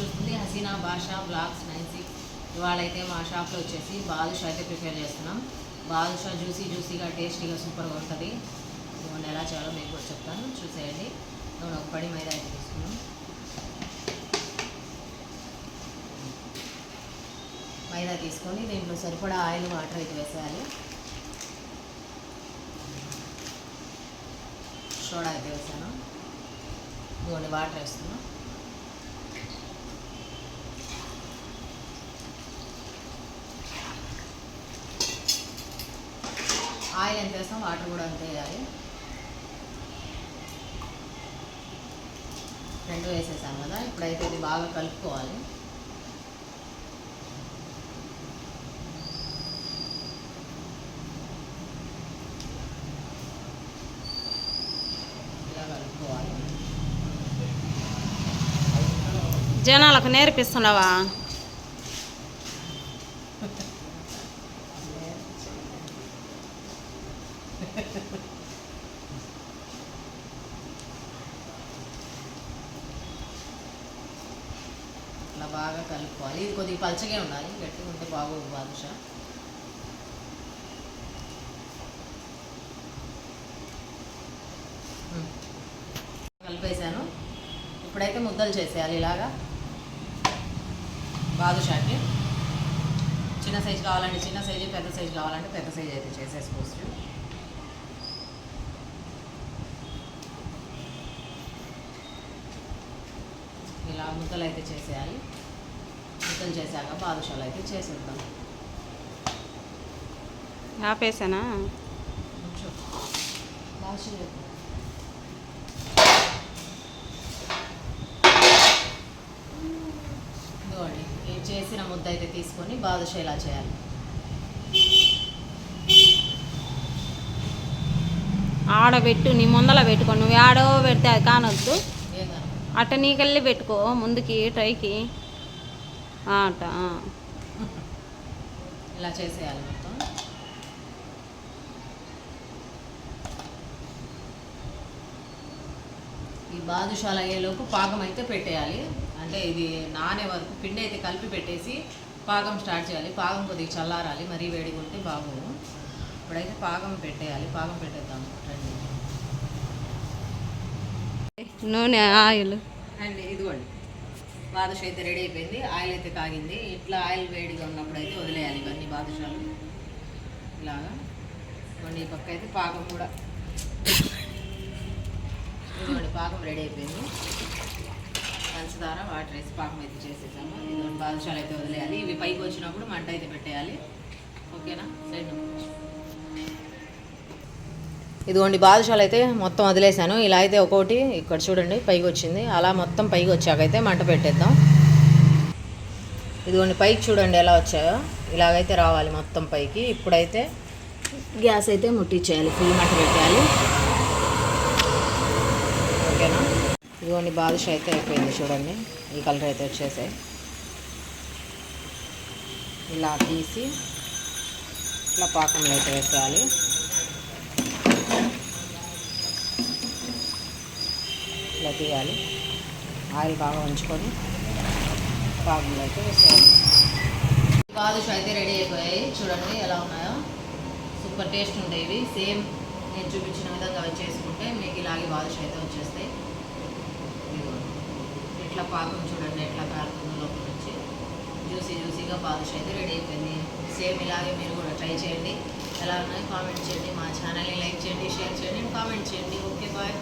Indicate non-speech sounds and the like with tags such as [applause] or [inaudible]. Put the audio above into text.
చూస్తుంది Haseena Basha blogs nine six ఇవాళ అయితే మా షాప్లో వచ్చేసి బాదుషా అయితే ప్రిపేర్ చేస్తున్నాం. బాదుషా జ్యూసీ జ్యూసీగా టేస్టీగా సూపర్గా ఉంటుంది నూనె ఎలా చేయాలో మీకు కూడా చెప్తాను. చూసేయండి. నూనె ఒక పడి మైదా అయితే తీసుకున్నాం. మైదా తీసుకొని దీంట్లో సరిపడా ఆయిల్ వాటర్ అయితే వేసేయాలి. సోడా అయితే వేసాను. నూనె వాటర్ వేస్తున్నాం. ఆయిల్ ఎంత వేస్తాం వాటర్ కూడా అంతే వేయాలి. రెండు వేసేసాం కదా ఇప్పుడైతే ఇది బాగా కలుపుకోవాలి. జనాలకు నేర్పిస్తున్నావా? [laughs] ఇట్లా బాగా కలుపుకోవాలి. ఇది కొద్దిగా పలచగే ఉండాలి గట్టిగా ఉంటే బాగోదు బాదుషా. కలిపేశాను. కలిపేసాను ఇప్పుడైతే ముద్దలు చేసేయాలి ఇలాగా. బాదుషాకి. చిన్న సైజు కావాలంటే చిన్న సైజు పెద్ద సైజు కావాలంటే పెద్ద సైజు అయితే చేసేసుకోవచ్చు ఇలా ముద్దలు అయితే చేసేయాలి. ముద్దలు చేశాక బాదుషాలు అయితే చేసేద్దాం. ఆపేసానా. ఇదిగోండి చేసిన ముద్ద అయితే తీసుకొని బాదుషా ఇలా చేయాలి? ఆడబెట్టు నీ ముందల పెట్టుకో. నువ్వు ఆడో పెడితే అది కానొద్దు. అట నీకెళ్ళి పెట్టుకో ముందుకి ట్రైకి. అట అట్ట ఇలా చేసేయాలి మొత్తం. ఈ బాదుషాలు అయ్యేలోపు పాకం అయితే పెట్టేయాలి. అంటే ఇది నానే వరకు పిండి అయితే కలిపి పెట్టేసి పాకం స్టార్ట్ చేయాలి. పాకం కొద్దిగా చల్లారాలి. మరీ వేడిగా ఉంటే బాగోదు. ఇప్పుడైతే పాకం పెట్టేయాలి. పాకం పెట్టేద్దాం. రండి. నూనె ఆయిల్. అండ్ ఇదిగోండి. బాదుష అయితే రెడీ అయిపోయింది. ఆయిల్ అయితే కాగింది ఇట్లా ఆయిల్ వేడిగా ఉన్నప్పుడు అయితే వదిలేయాలి ఇవన్నీ బాదుషాలు. ఇలాగా. ఇవ్వండి ఈ పక్క అయితే పాకం కూడా. ఇదిగోండి పాకం రెడీ అయిపోయింది. పంచదార వాటర్ వేసి పాకం అయితే చేసేసాము ఇదిగోండి బాదుషాలు అయితే వదిలేయాలి. ఇవి పైకి వచ్చినప్పుడు మంట అయితే పెట్టేయాలి. ఓకేనా? సైడ్ ఇదిగోండి బాదుషాలు అయితే మొత్తం వదిలేశాను. ఇలా అయితే ఒక్కొక్కటి ఇక్కడ చూడండి పైకి వచ్చింది. అలా మొత్తం పైకి వచ్చాకైతే మంట పెట్టేద్దాం. ఇదిగోండి పైకి చూడండి ఎలా వచ్చాయో. ఇలాగైతే రావాలి మొత్తం పైకి. ఇప్పుడైతే గ్యాస్ అయితే ముట్టించేయాలి ఫుల్ మంట పెట్టాలి ఓకేనా? ఇదిగోండి బాదుష అయితే అయిపోయింది చూడండి. ఈ కలర్ అయితే వచ్చేసాయి. ఇలా తీసి ఇట్లా పాకంలో అయితే వేసేయాలి. ఇట్లా తీయాలి. ఆయిల్ బాగా ఉంచుకొని పాకంలో అయితే వేసేయాలి. బాదుష అయితే రెడీ అయిపోయాయి. చూడండి ఎలా ఉన్నాయో. సూపర్ టేస్ట్ ఉండేవి సేమ్ నేను చూపించిన విధంగా అవి చేసుకుంటే మీకు ఇలాగే బాదుష అయితే వచ్చేస్తాయి. ఇదిగోండి. ఇట్లా పాకం చూడండి ఎట్లా కారుతుంది లోపల నుంచి. జ్యూసీ జ్యూసీగా బాదుష అయితే రెడీ అయిపోయింది. సేమ్ ఇలాగే మీరు కూడా ట్రై చేయండి. ఎలా ఉన్నాయో కామెంట్ చేయండి మా ఛానల్ని లైక్ చేయండి షేర్ చేయండి కామెంట్ చేయండి. Okay bye.